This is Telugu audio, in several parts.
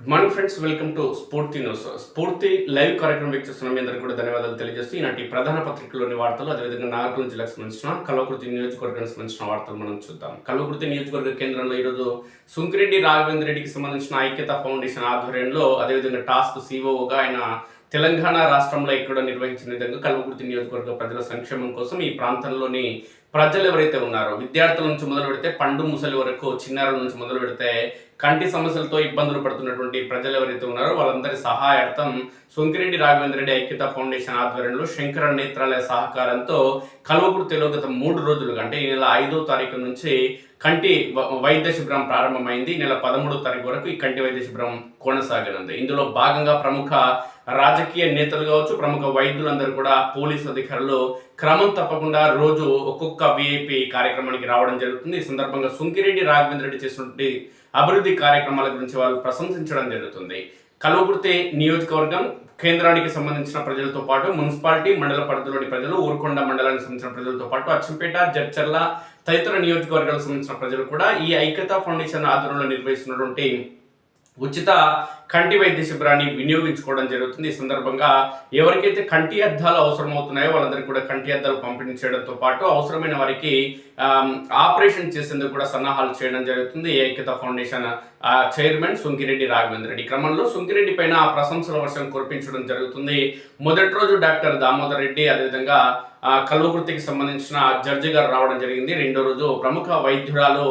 Good morning friends welcome to Sphoorthi news Sphoorthi live కార్యక్రమం వీక్షిస్తున్న మీ అందరికీ కూడా ధన్యవాదాలు తెలియజేస్తూ ఈనాటి ప్రధాన పత్రికలోని వార్తలు అదేవిధంగా నాగర్కర్నూలు జిల్లాకు సంబంధించిన కల్వకుర్తి నియోజకవర్గానికి సంబంధించిన వార్తలు మనం చూద్దాం. కల్వకుర్తి నియోజకవర్గ కేంద్రంలో ఈరోజు సుంకిరెడ్డి రాఘవేంద్ర రెడ్డికి సంబంధించిన ఐక్యత ఫౌండేషన్ ఆధ్వర్యంలో అదేవిధంగా టాస్క్ సిఓగా ఆయన తెలంగాణ రాష్ట్రంలో ఇక్కడ నిర్వహించిన విధంగా కల్వకుర్తి నియోజకవర్గ ప్రజల సంక్షేమం కోసం ఈ ప్రాంతంలోని ప్రజలు ఎవరైతే ఉన్నారో విద్యార్థుల నుంచి మొదలు పెడితే పండు ముసలి వరకు చిన్నారుల నుంచి మొదలు పెడితే కంటి సమస్యలతో ఇబ్బందులు పడుతున్నటువంటి ప్రజలు ఎవరైతే ఉన్నారో వాళ్ళందరి సహాయార్థం సొంకిరెడ్డి రాఘవేంద్ర రెడ్డి ఐక్యత ఫౌండేషన్ ఆధ్వర్యంలో శంకర నేత్రాలయ సహకారంతో కల్వకుర్తిలో గత మూడు రోజులుగా అంటే ఈ నెల ఐదో తారీఖు నుంచి కంటి వ- వైద్య శిబిరం ప్రారంభమైంది. ఈ నెల పదమూడో తారీఖు వరకు ఈ కంటి వైద్య శిబిరం కొనసాగనుంది. ఇందులో భాగంగా ప్రముఖ రాజకీయ నేతలు కావచ్చు ప్రముఖ వైద్యులందరూ కూడా పోలీస్ అధికారులు క్రమం తప్పకుండా రోజు ఒక్కొక్క విఐపి కార్యక్రమానికి రావడం జరుగుతుంది. ఈ సందర్భంగా సుంకిరెడ్డి రాఘవేంద్ర రెడ్డి చేసినటువంటి అభివృద్ధి కార్యక్రమాల గురించి వాళ్ళు ప్రశంసించడం జరుగుతుంది. కల్వకుర్తి నియోజకవర్గం కేంద్రానికి సంబంధించిన ప్రజలతో పాటు మున్సిపాలిటీ మండల పరిధిలోని ప్రజలు ఊరుకొండ మండలానికి సంబంధించిన ప్రజలతో పాటు అచ్చంపేట జడ్చర్ల తదితర నియోజకవర్గాలకు సంబంధించిన ప్రజలు కూడా ఈ ఐక్యతా ఫౌండేషన్ ఆధ్వర్యంలో నిర్వహిస్తున్నటువంటి ఉచిత కంటి వైద్య శిబిరాన్ని వినియోగించుకోవడం జరుగుతుంది. ఈ సందర్భంగా ఎవరికైతే కంటి అద్దాలు అవసరమవుతున్నాయో వాళ్ళందరికీ కూడా కంటి అద్దాలు పంపిణీ చేయడంతో పాటు అవసరమైన వారికి ఆపరేషన్ చేసేందుకు కూడా సన్నాహాలు చేయడం జరుగుతుంది. ఏకత ఫౌండేషన్ చైర్మన్ సుంకిరెడ్డి రాఘవేంద్ర రెడ్డి క్రమంలో సుంకిరెడ్డి పైన ప్రశంసల వర్షం కురిపించడం జరుగుతుంది. మొదటి రోజు డాక్టర్ దామోదర్ రెడ్డి అదేవిధంగా ఆ, కల్వకుర్తికి సంబంధించిన జడ్జి గారు రావడం జరిగింది. రెండో రోజు ప్రముఖ వైద్యురాలు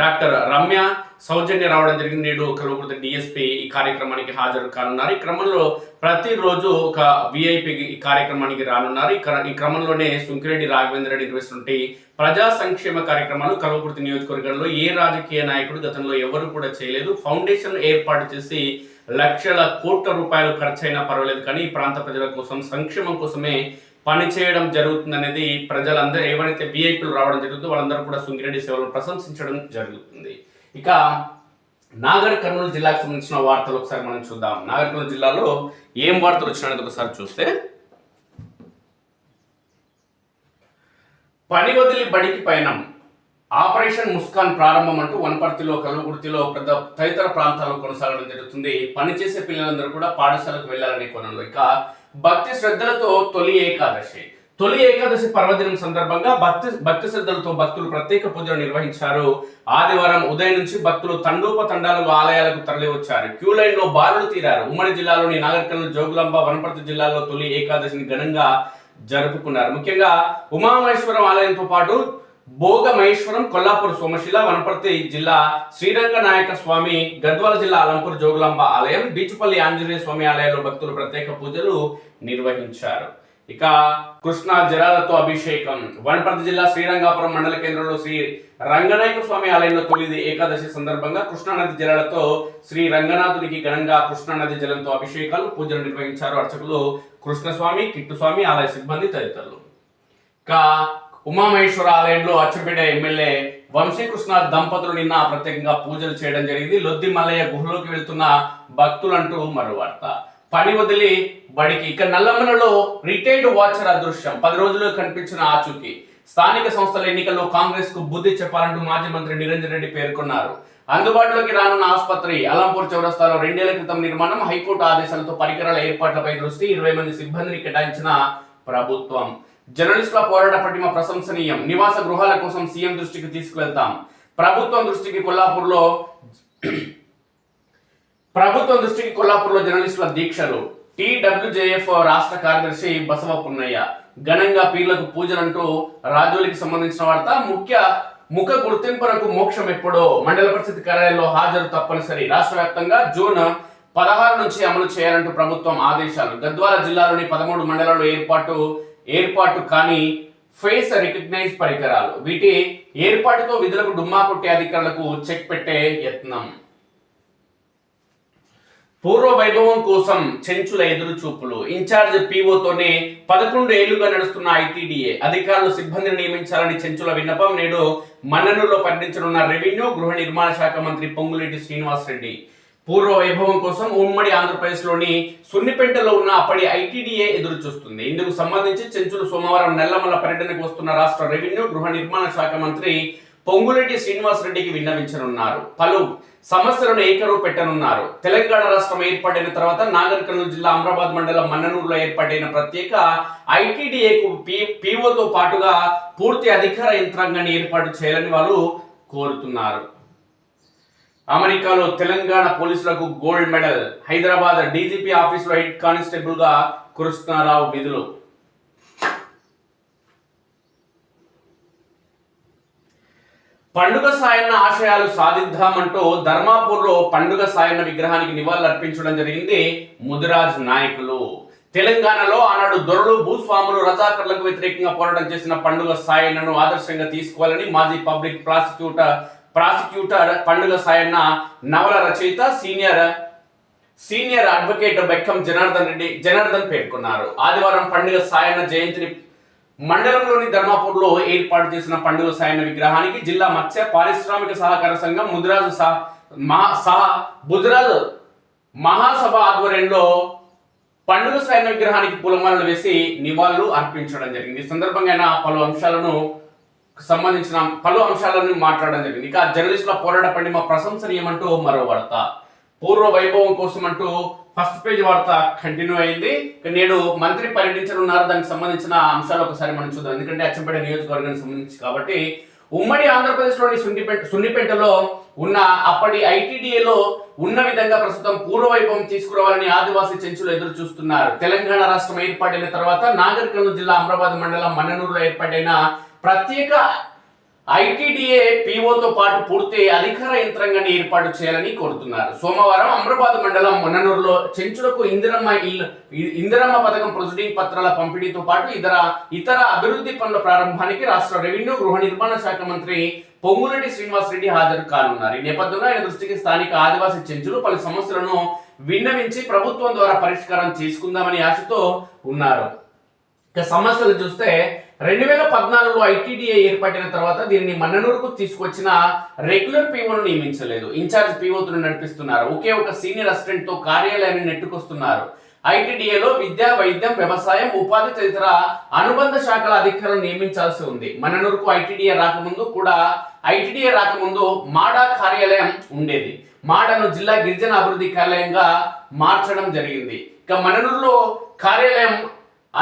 డాక్టర్ రమ్య సౌజన్య రావడం జరిగింది. నేడు కల్వకుర్తి డిఎస్పీ ఈ కార్యక్రమానికి హాజరు కానున్నారు. ఈ క్రమంలో ప్రతిరోజు ఒక విఐపి ఈ కార్యక్రమానికి రానున్నారు. ఈ ఈ క్రమంలోనే సుంకిరెడ్డి రాఘవేంద్ర రెడ్డి నిర్వహిస్తున్నటువంటి ప్రజా సంక్షేమ కార్యక్రమాలు కల్వకుర్తి నియోజకవర్గంలో ఏ రాజకీయ నాయకుడు గతంలో ఎవరు కూడా చేయలేదు. ఫౌండేషన్ ఏర్పాటు చేసి లక్షల కోట్ల రూపాయలు ఖర్చైనా పర్వాలేదు. కానీ ఈ ప్రాంత ప్రజల కోసం సంక్షేమం కోసమే పనిచేయడం జరుగుతుందనేది ప్రజలందరూ ఎవరైతే విఐపీలు రావడం జరుగుతుందో వాళ్ళందరూ కూడా సుంగిరెడ్డి సేవలను ప్రశంసించడం జరుగుతుంది. ఇక నాగర్ కర్నూలు జిల్లాకు సంబంధించిన వార్తలు ఒకసారి మనం చూద్దాం. నాగర్ కర్నూలు జిల్లాలో ఏం వార్తలు వచ్చినది ఒకసారి చూస్తే పని వదిలి బడికి పయనం. ఆపరేషన్ ముస్కాన్ ప్రారంభం అంటూ వనపర్తిలో కలుగుర్తిలో పెద్ద తదితర ప్రాంతాల్లో కొనసాగడం జరుగుతుంది. పనిచేసే పిల్లలందరూ కూడా పాఠశాలకు వెళ్ళాలనే కోణంలో. ఇక భక్తి శ్రద్ధలతో తొలి ఏకాదశి. తొలి ఏకాదశి పర్వదినం సందర్భంగా భక్తి భక్తి శ్రద్ధలతో భక్తులు ప్రత్యేక పూజలు నిర్వహించారు. ఆదివారం ఉదయం నుంచి భక్తులు తండోపతండాలుగా ఆలయాలకు తరలివచ్చారు. క్యూ లైన్లో బారులు తీరారు. ఉమ్మడి జిల్లాలోని నాగరికల్ జోగులాంబ వనపర్తి జిల్లాలో తొలి ఏకాదశిని ఘనంగా జరుపుకున్నారు. ముఖ్యంగా ఉమామహేశ్వరం ఆలయంతో పాటు భోగమహేశ్వరం కొల్లాపూర్ సోమశిల వనపర్తి జిల్లా శ్రీరంగ నాయక స్వామి గద్వాల జిల్లా అలంపూర్ జోగులాంబ ఆలయం బీచుపల్లి ఆంజనేయ స్వామి ఆలయంలో భక్తులు ప్రత్యేక పూజలు నిర్వహించారు. ఇక కృష్ణా జలాలతో అభిషేకం. వనపర్తి జిల్లా శ్రీరంగాపురం మండల కేంద్రంలో శ్రీ రంగనాయక స్వామి ఆలయంలో తొలిది ఏకాదశి సందర్భంగా కృష్ణానది జలాలతో శ్రీ రంగనాథుడికి ఘనంగా కృష్ణానది జలంతో అభిషేకాలు పూజలు నిర్వహించారు అర్చకులు కృష్ణస్వామి కిట్టుస్వామి ఆలయ సిబ్బంది తదితరులు. ఇక ఉమామహేశ్వర ఆలయంలో అచ్చంపేట ఎమ్మెల్యే వంశీకృష్ణ దంపతులు నిన్న ప్రత్యేకంగా పూజలు చేయడం జరిగింది. లొద్ది మల్లయ్య గుహలోకి వెళ్తున్న భక్తులంటూ మరో వార్త. పని వదిలి బడికి ఇక నల్లమలలో రిటైర్డ్ వాచర్ అదృశ్యం. పది రోజులు కనిపించిన ఆచూకీ స్థానిక సంస్థల ఎన్నికల్లో కాంగ్రెస్కు బుద్ధి చెప్పాలంటూ మాజీ మంత్రి నిరంజన్ రెడ్డి పేర్కొన్నారు. అందుబాటులోకి రానున్న ఆసుపత్రి అలంపూర్ చౌరస్తాలో రెండేళ్ళ క్రితం నిర్మాణం హైకోర్టు ఆదేశాలతో పరికరాల ఏర్పాట్లపై దృష్టి ఇరవై మంది సిబ్బందిని కేటాయించిన ప్రభుత్వం. జర్నలిస్టుల పోరాట పటిమ ప్రశంసనీయం. నివాస గృహాల కోసం సీఎం దృష్టికి తీసుకువెళ్తాం. ప్రభుత్వం దృష్టికి కొల్లాపూర్లో ప్రభుత్వం దృష్టికి కొల్లాపూర్లో జర్నలిస్టుల దీక్షలు. టీడబ్ల్యూజేఎఫ్ రాష్ట్ర కార్యదర్శి బసవ పున్నయ్య. ఘనంగా పీర్లకు పూజలంటూ రాజోలికి సంబంధించిన వార్త. ముఖ్య ముఖ గుర్తింపునకు మోక్షం ఎప్పుడో. మండల పరిస్థితి కార్యాలయంలో హాజరు తప్పనిసరి. రాష్ట్ర వ్యాప్తంగా జూన్ పదహారు నుంచి అమలు చేయాలంటూ ప్రభుత్వం ఆదేశాలు. గద్వాల జిల్లాలోని పదమూడు మండలాల్లో ఏర్పాటు ఏర్పాటు కానీ ఫేస్ రికగ్నైజ్ పరికరాలు. వీటి ఏర్పాటుతో విధులకు డుమ్మా కొట్టే అధికారులకు చెక్ పెట్టే యత్నం. పూర్వ వైభవం కోసం చెంచుల ఎదురు చూపులు ఇన్ఛార్జ్ పీఓతోనే పదకొండు ఏళ్ళుగా నడుస్తున్న ఐటీడీఏ. అధికారులు సిబ్బందిని నియమించాలని చెంచుల విన్నపం నేడు మన్ననూరులో పర్యటించనున్న రెవెన్యూ గృహ నిర్మాణ శాఖ మంత్రి పొంగులేటి శ్రీనివాస్ రెడ్డి పూర్వ వైభవం కోసం ఉమ్మడి ఆంధ్రప్రదేశ్లోని సున్నిపేటలో ఉన్న అప్పటి ఐటీడీఏ ఎదురు చూస్తుంది. ఇందుకు సంబంధించి చెంచులు సోమవారం నెల్లమల్ల పర్యటనకు వస్తున్న రాష్ట్ర రెవెన్యూ గృహ నిర్మాణ శాఖ మంత్రి పొంగులెడ్డి శ్రీనివాస్ రెడ్డికి విన్నవించనున్నారు. పలు సమస్యలను ఏకరువు పెట్టనున్నారు. తెలంగాణ రాష్ట్రం ఏర్పాటైన తర్వాత నాగర్ కర్నూలు జిల్లా అమరాబాద్ మండలం మన్ననూరులో ఏర్పాటైన ప్రత్యేక ఐటీడీఏకు పీఓతో పాటుగా పూర్తి అధికార యంత్రాంగాన్ని ఏర్పాటు చేయాలని వాళ్ళు కోరుతున్నారు. అమెరికాలో తెలంగాణ పోలీసులకు గోల్డ్ మెడల్. హైదరాబాద్ డీజీపీ ఆఫీసులో హెడ్ కానిస్టేబుల్గా కృష్ణారావు విధులు. పండుగ సాయన్న ఆశయాలు సాధిద్దామంటూ ధర్మాపూర్లో పండుగ సాయన్న విగ్రహానికి నివాళులర్పించడం జరిగింది ముదిరాజ్ నాయకులు. తెలంగాణలో ఆనాడు దొరలు భూస్వాములు రజాకర్లకు వ్యతిరేకంగా పోరాటం చేసిన పండుగ సాయన్నను ఆదర్శంగా తీసుకోవాలని మాజీ పబ్లిక్ ప్రాసిక్యూటర్ ప్రాసిక్యూటర్ పండుగ సాయన్న నవల రచయిత senior senior advocate Bekkam Janardhan Reddy Janardhan పేర్కొన్నారు. ఆదివారం పండుగ సాయన్న జయంతిని మండలంలోని ధర్మాపూర్లో ఏర్పాటు చేసిన పండుగ సాయన్న విగ్రహానికి జిల్లా మత్స్య పారిశ్రామిక సహకార సంఘం ముదిరాజు సహ మహా సహ బుదిరాజు మహాసభ ఆధ్వర్యంలో పండుగ సాయన్న విగ్రహానికి పూలమాలలు వేసి నివాళులు అర్పించడం జరిగింది. ఈ సందర్భంగా ఆయన పలు అంశాలను సంబంధించిన పలు అంశాలను మాట్లాడడం జరిగింది. ఇక జర్నలిస్టుల పోరాట పండిమ ప్రశంసనీయమంటూ మరో వార్త. పూర్వ వైభవం కోసం అంటూ ఫస్ట్ పేజ్ వార్త కంటిన్యూ అయింది. నేడు మంత్రి పర్యటించనున్నారు. దానికి సంబంధించిన అంశాలు ఒకసారి మనం చూద్దాం. ఎందుకంటే అచ్చంపేట నియోజకవర్గానికి సంబంధించి కాబట్టి ఉమ్మడి ఆంధ్రప్రదేశ్లోని సున్నిపేట సున్నిపేటలో ఉన్న అప్పటి ఐటీడీఏలో ఉన్న విధంగా ప్రస్తుతం పూర్వ వైభవం తీసుకురావాలని ఆదివాసీ చెంచులు ఎదురు చూస్తున్నారు. తెలంగాణ రాష్ట్రం ఏర్పాటైన తర్వాత నాగర్ జిల్లా అమరాబాద్ మండలం మన్ననూరులో ఏర్పాటైన ప్రత్యేక ఐటీడీఏ పీఓతో పాటు పూర్తి అధికార యంత్రాంగాన్ని ఏర్పాటు చేయాలని కోరుతున్నారు. సోమవారం అమరాబాద్ మండలం మొన్ననూరులో చెంచులకు ఇందిరమ్మ ఇల్లు ఇందిరమ్మ పథకం ప్రొసీడింగ్ పత్రాల పంపిణీతో పాటు ఇతర ఇతర అభివృద్ధి పనుల ప్రారంభానికి రాష్ట్ర రెవెన్యూ గృహ నిర్మాణ శాఖ మంత్రి పొంగులేటి శ్రీనివాస్ రెడ్డి హాజరు కానున్నారు. ఈ నేపథ్యంలో ఆయన దృష్టికి స్థానిక ఆదివాసీ చెంచులు పలు సమస్యలను విన్నవించి ప్రభుత్వం ద్వారా పరిష్కారం చేసుకుందామని ఆశతో ఉన్నారు. ఇక సమస్యలు చూస్తే రెండు వేల పద్నాలుగులో ఐటీడీఏ ఏర్పడిన తర్వాత దీనిని మన్ననూరుకు తీసుకొచ్చిన రెగ్యులర్ పీఓను నియమించలేదు. ఇన్ఛార్జ్ పీఓతును నడిపిస్తున్నారు. ఒకే ఒక సీనియర్ అసిస్టెంట్తో కార్యాలయాన్ని నెట్టుకొస్తున్నారు. ఐటీడీఏలో విద్య వైద్యం వ్యవసాయం ఉపాధి తదితర అనుబంధ శాఖల అధికారులను నియమించాల్సి ఉంది. మన్ననూరుకు ఐటీడీఏ రాకముందు కూడా ఐటీడీఏ రాకముందు మాడా కార్యాలయం ఉండేది. మాడను జిల్లా గిరిజన అభివృద్ధి కార్యాలయంగా మార్చడం జరిగింది. ఇక మన్ననూరులో కార్యాలయం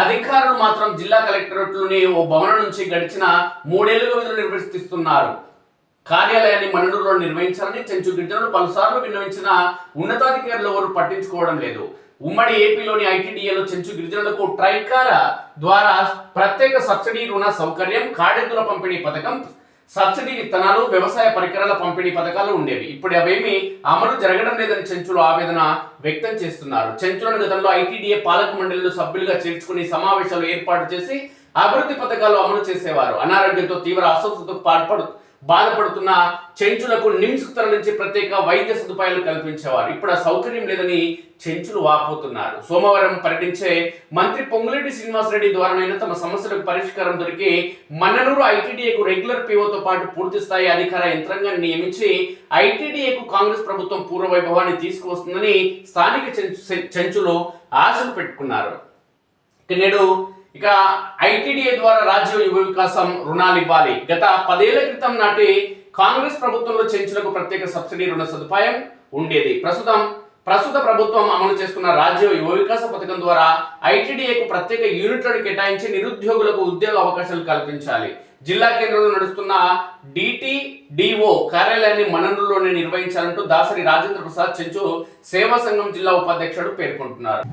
అధికారులు మాత్రం జిల్లా కలెక్టరేట్లోని ఓ భవనం నుంచి గడిచిన మూడేళ్ళుగా విధులు నిర్వర్తిస్తున్నారు. కార్యాలయాన్ని మండలంలో నిర్వహించాలని చెంచు గిరిజనులు పలుసార్లు విన్నవించిన ఉన్నతాధికారులు ఎవరు పట్టించుకోవడం లేదు. ఉమ్మడి ఏపీలోని ఐటీడీఏలో చెంచు గిరిజనులకు ట్రైకార ద్వారా ప్రత్యేక సబ్సిడీ రుణ సౌకర్యం కాడెద్దుల పంపిణీ పథకం సబ్సిడీ విత్తనాలు వ్యవసాయ పరికరాల పంపిణీ పథకాలు ఉండేవి. ఇప్పుడు అవేమి అమలు జరగడం లేదని చెంచులు ఆవేదన వ్యక్తం చేస్తున్నారు. చెంచులను గతంలో ఐటీడీఏ పాలక మండలిలో సభ్యులుగా చేర్చుకుని సమావేశాలు ఏర్పాటు చేసి అభివృద్ధి పథకాలు అమలు చేసేవారు. అనారోగ్యంతో తీవ్ర అస్వస్థతకు పాల్పడు బాధపడుతున్న చెంచులకు నిమ్స్కు తరలించి ప్రత్యేక వైద్య సదుపాయాలు కల్పించేవారు. ఇప్పుడు ఆ సౌకర్యం లేదని చెంచులు వాపోతున్నారు. సోమవారం పర్యటించే మంత్రి పొంగులేటి శ్రీనివాసరెడ్డి ద్వారానైనా తమ సమస్యలకు పరిష్కారం దొరికి మన్ననూరు ఐటీడీఏకు రెగ్యులర్ పీఓతో పాటు పూర్తి స్థాయి అధికార యంత్రాంగాన్ని నియమించి ఐటీడీఏకు కాంగ్రెస్ ప్రభుత్వం పూర్వ వైభవాన్ని తీసుకువస్తుందని స్థానిక చెంచు- చెంచులు ఆశలు పెట్టుకున్నారు. నేడు ఇక ఐటీడీఏ ద్వారా రాజ్య యువ వికాసం రుణాలు ఇవ్వాలి. గత పదేళ్ళ క్రితం నాటి కాంగ్రెస్ ప్రభుత్వంలో చెంచులకు ప్రత్యేక సబ్సిడీ రుణ సదుపాయం ఉండేది. ప్రస్తుతం ప్రస్తుత ప్రభుత్వం అమలు చేస్తున్న రాజ్య యువ వికాస పథకం ద్వారా ఐటీడీఏకు ప్రత్యేక యూనిట్లను కేటాయించి నిరుద్యోగులకు ఉద్యోగ అవకాశాలు కల్పించాలి. జిల్లా కేంద్రంలో నడుస్తున్న డిటిడిఓ కార్యాలయాన్ని మననులోనే నిర్వహించాలంటూ దాసరి రాజేంద్ర ప్రసాద్ చెంచు సేవా సంఘం జిల్లా ఉపాధ్యక్షుడు పేర్కొంటున్నారు.